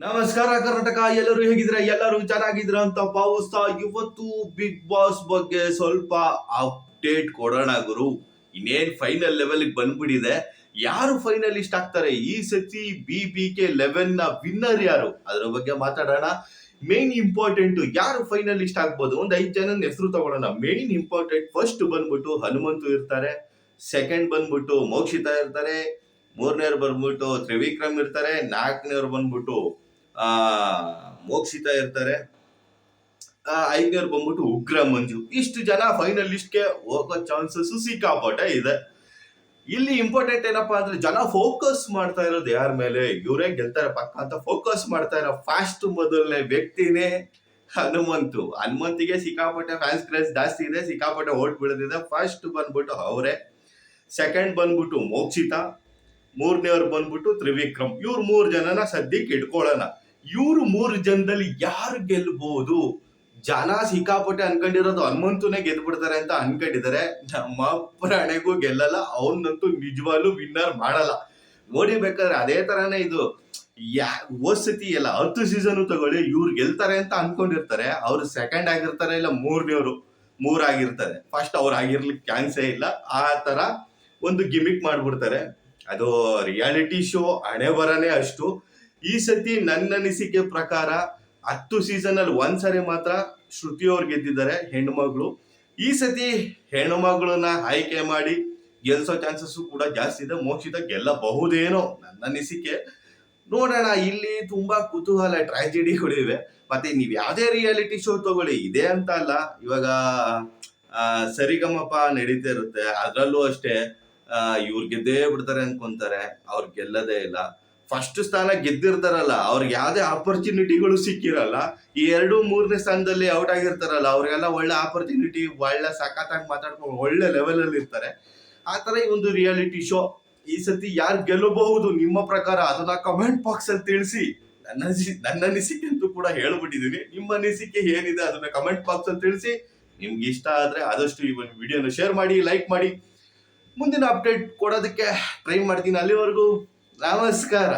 ನಮಸ್ಕಾರ ಕರ್ನಾಟಕ, ಎಲ್ಲರೂ ಹೇಗಿದ್ರೆ ಎಲ್ಲರೂ ಚೆನ್ನಾಗಿದ್ರ ಅಂತ ಭಾವಿಸ್ತಾ ಇವತ್ತು ಬಿಗ್ ಬಾಸ್ ಬಗ್ಗೆ ಸ್ವಲ್ಪ ಅಪ್ಡೇಟ್ ಕೊಡೋಣ ಗುರು. ಇನ್ನೇನ್ ಫೈನಲ್ ಲೆವೆಲ್ ಬಂದ್ಬಿಟ್ಟಿದೆ. ಯಾರು ಫೈನಲಿಸ್ಟ್ ಆಗ್ತಾರೆ ಈ ಸತಿ ಬಿ ಬಿ ಕೆ ಲೆವೆನ್ನ ವಿನ್ನರ್ ಯಾರು? ಅದ್ರ ಬಗ್ಗೆ ಮಾತಾಡೋಣ. ಮೇನ್ ಇಂಪಾರ್ಟೆಂಟ್ ಯಾರು ಫೈನಲಿಸ್ಟ್ ಆಗ್ಬೋದು ಒಂದ್ ಐದ್ ಜನ ಹೆಸರು ತಗೊಳ್ಳೋಣ. ಮೇನ್ ಇಂಪಾರ್ಟೆಂಟ್ ಫಸ್ಟ್ ಬಂದ್ಬಿಟ್ಟು ಹನುಮಂತು ಇರ್ತಾರೆ. ಸೆಕೆಂಡ್ ಬಂದ್ಬಿಟ್ಟು ಮೋಕ್ಷಿತಾ ಇರ್ತಾರೆ. ಮೂರನೇವ್ರು ಬಂದ್ಬಿಟ್ಟು ತ್ರಿವಿಕ್ರಮ್ ಇರ್ತಾರೆ. ನಾಲ್ಕನೇವ್ರು ಬಂದ್ಬಿಟ್ಟು ಆ ಮೋಕ್ಷಿತ ಇರ್ತಾರೆ. ಆ, ಐದನೇವ್ರು ಬಂದ್ಬಿಟ್ಟು ಉಗ್ರ ಮಂಜು. ಇಷ್ಟು ಜನ ಫೈನಲಿಸ್ಟ್ಗೆ ಹೋಗೋ ಚಾನ್ಸಸ್ ಸಿಕ್ಕಾಪಟ್ಟೆ ಇದೆ. ಇಲ್ಲಿ ಇಂಪಾರ್ಟೆಂಟ್ ಏನಪ್ಪಾ ಅಂದ್ರೆ ಜನ ಫೋಕಸ್ ಮಾಡ್ತಾ ಇರೋದು ಯಾರ ಮೇಲೆ? ಇವರೇ ಗೆಲ್ತಾರೆ ಪಕ್ಕ ಅಂತ ಫೋಕಸ್ ಮಾಡ್ತಾ ಇರೋ ಫಾಸ್ಟ್ ಮೊದಲನೇ ವ್ಯಕ್ತಿನೇ ಹನುಮಂತು. ಹನುಮಂತಿಗೆ ಸಿಕ್ಕಾಪಟ್ಟೆ ಫ್ಯಾನ್ಸ್ ಕ್ರೇಜ್ ಜಾಸ್ತಿ ಇದೆ ಸಿಕ್ಕಾಪಟ್ಟೆ ಓಟ್ ಬೀಳದಿದೆ. ಫಸ್ಟ್ ಬಂದ್ಬಿಟ್ಟು ಅವರೇ. ಸೆಕೆಂಡ್ ಬಂದ್ಬಿಟ್ಟು ಮೋಕ್ಷಿತ. ಮೂರನೇವ್ರು ಬಂದ್ಬಿಟ್ಟು ತ್ರಿವಿಕ್ರಮ್. ಇವ್ರು ಮೂರು ಜನನ ಸದ್ಯಕ್ಕೆ ಇಟ್ಕೊಳ್ಳೋಣ. ಇವ್ರು ಮೂರು ಜನದಲ್ಲಿ ಯಾರು ಗೆಲ್ಬಹುದು ಜನ ಸಿಕ್ಕಾಪಟ್ಟೆ ಅನ್ಕೊಂಡಿರೋದು ಹನುಮಂತುನೇ ಗೆದ್ಬಿಡ್ತಾರೆ ಅಂತ ಅನ್ಕೊಂಡಿದ್ದಾರೆ. ನಮ್ಮ ಪ್ರಾಣೆಗೂ ಗೆಲ್ಲಲ್ಲ, ಅವನಂತೂ ನಿಜವಾಗ್ಲೂ ವಿನ್ನರ್ ಮಾಡಲ್ಲ. ನೋಡಿ ಬೇಕಾದ್ರೆ ಅದೇ ತರಾನೇ ಇದು. ಯಾ ಸತಿ ಎಲ್ಲ ಹತ್ತು ಸೀಸನ್ ತಗೊಳ್ಳಿ, ಇವ್ರು ಗೆಲ್ತಾರೆ ಅಂತ ಅನ್ಕೊಂಡಿರ್ತಾರೆ. ಅವ್ರು ಸೆಕೆಂಡ್ ಆಗಿರ್ತಾರೆ ಇಲ್ಲ ಮೂರನೇವ್ರು? ಮೂರ್ ಆಗಿರ್ತಾರೆ ಫಸ್ಟ್ ಅವ್ರು ಆಗಿರ್ಲಿಕ್ಕೆ ಚಾನ್ಸೇ ಇಲ್ಲ. ಆ ತರ ಒಂದು ಗಿಮಿಕ್ ಮಾಡ್ಬಿಡ್ತಾರೆ. ಅದು ರಿಯಾಲಿಟಿ ಶೋ ಹಣೆ ಬರನೇ ಅಷ್ಟು. ಈ ಸತಿ ನನ್ನ ಅನಿಸಿಕೆ ಪ್ರಕಾರ ಹತ್ತು ಸೀಸನ್ ಅಲ್ಲಿ ಒಂದ್ಸರಿ ಮಾತ್ರ ಶ್ರುತಿ ಅವ್ರು ಗೆದ್ದಿದ್ದಾರೆ ಹೆಣ್ಮಗಳು ಈ ಸತಿ ಹೆಣ್ಮಗಳನ್ನ ಆಯ್ಕೆ ಮಾಡಿ ಗೆಲ್ಸೋ ಚಾನ್ಸಸ್ ಕೂಡ ಜಾಸ್ತಿ ಇದೆ. ಮೋಕ್ಷಿತ ಗೆಲ್ಲಬಹುದೇನೋ ನನ್ನ ಅನಿಸಿಕೆ. ನೋಡೋಣ, ಇಲ್ಲಿ ತುಂಬಾ ಕುತೂಹಲ ಟ್ರಾಜಿಡಿಗಳು ಇವೆ ಮತ್ತೆ ನೀವ್ ಯಾವ್ದೇ ರಿಯಾಲಿಟಿ ಶೋ ತಗೊಳ್ಳಿ, ಇದೆ ಅಂತ ಅಲ್ಲ. ಇವಾಗ ಸರಿಗಮಪ ನಡೀತಾ ಇರುತ್ತೆ. ಅದರಲ್ಲೂ ಅಷ್ಟೇ ಇವ್ರು ಗೆದ್ದೇ ಬಿಡ್ತಾರೆ ಅನ್ಕೊಂತಾರೆ. ಅವ್ರು ಗೆಲ್ಲದೇ ಇಲ್ಲ. ಫಸ್ಟ್ ಸ್ಥಾನ ಗೆದ್ದಿರ್ತಾರಲ್ಲ, ಅವ್ರಿಗೆ ಯಾವುದೇ ಆಪರ್ಚುನಿಟಿಗಳು ಸಿಕ್ಕಿರಲ್ಲ, ಈ ಎರಡು ಮೂರನೇ ಸ್ಥಾನದಲ್ಲಿ ಔಟ್ ಆಗಿರ್ತಾರಲ್ಲ, ಅವ್ರಿಗೆಲ್ಲ ಒಳ್ಳೆ ಆಪರ್ಚುನಿಟಿ ಒಳ್ಳೆ ಸಖತ್ತಾಗಿ ಮಾತಾಡ್ಕೊಂಡು ಒಳ್ಳೆ ಲೆವೆಲ್ ಅಲ್ಲಿ ಇರ್ತಾರೆ. ಆ ತರ ಈ ಒಂದು ರಿಯಾಲಿಟಿ ಶೋ ಈ ಸತಿ ಯಾರು ಗೆಲ್ಲಬಹುದು ನಿಮ್ಮ ಪ್ರಕಾರ ಅದನ್ನ ಕಮೆಂಟ್ ಬಾಕ್ಸ್ ಅಲ್ಲಿ ತಿಳಿಸಿ. ನನ್ನ ನನ್ನ ಅನಿಸಿಕೆ ಅಂತೂ ಕೂಡ ಹೇಳ್ಬಿಟ್ಟಿದ್ದೀನಿ ನಿಮ್ಮ ಅನಿಸಿಕೆ ಏನಿದೆ ಅದನ್ನ ಕಮೆಂಟ್ ಬಾಕ್ಸ್ ಅಲ್ಲಿ ತಿಳಿಸಿ. ನಿಮ್ಗೆ ಇಷ್ಟ ಆದ್ರೆ ಆದಷ್ಟು ಈ ಒಂದು ವಿಡಿಯೋನ ಶೇರ್ ಮಾಡಿ ಲೈಕ್ ಮಾಡಿ. ಮುಂದಿನ ಅಪ್ಡೇಟ್ ಕೊಡೋದಕ್ಕೆ ಟ್ರೈ ಮಾಡ್ತೀನಿ. ಅಲ್ಲಿವರೆಗೂ ನಮಸ್ಕಾರ.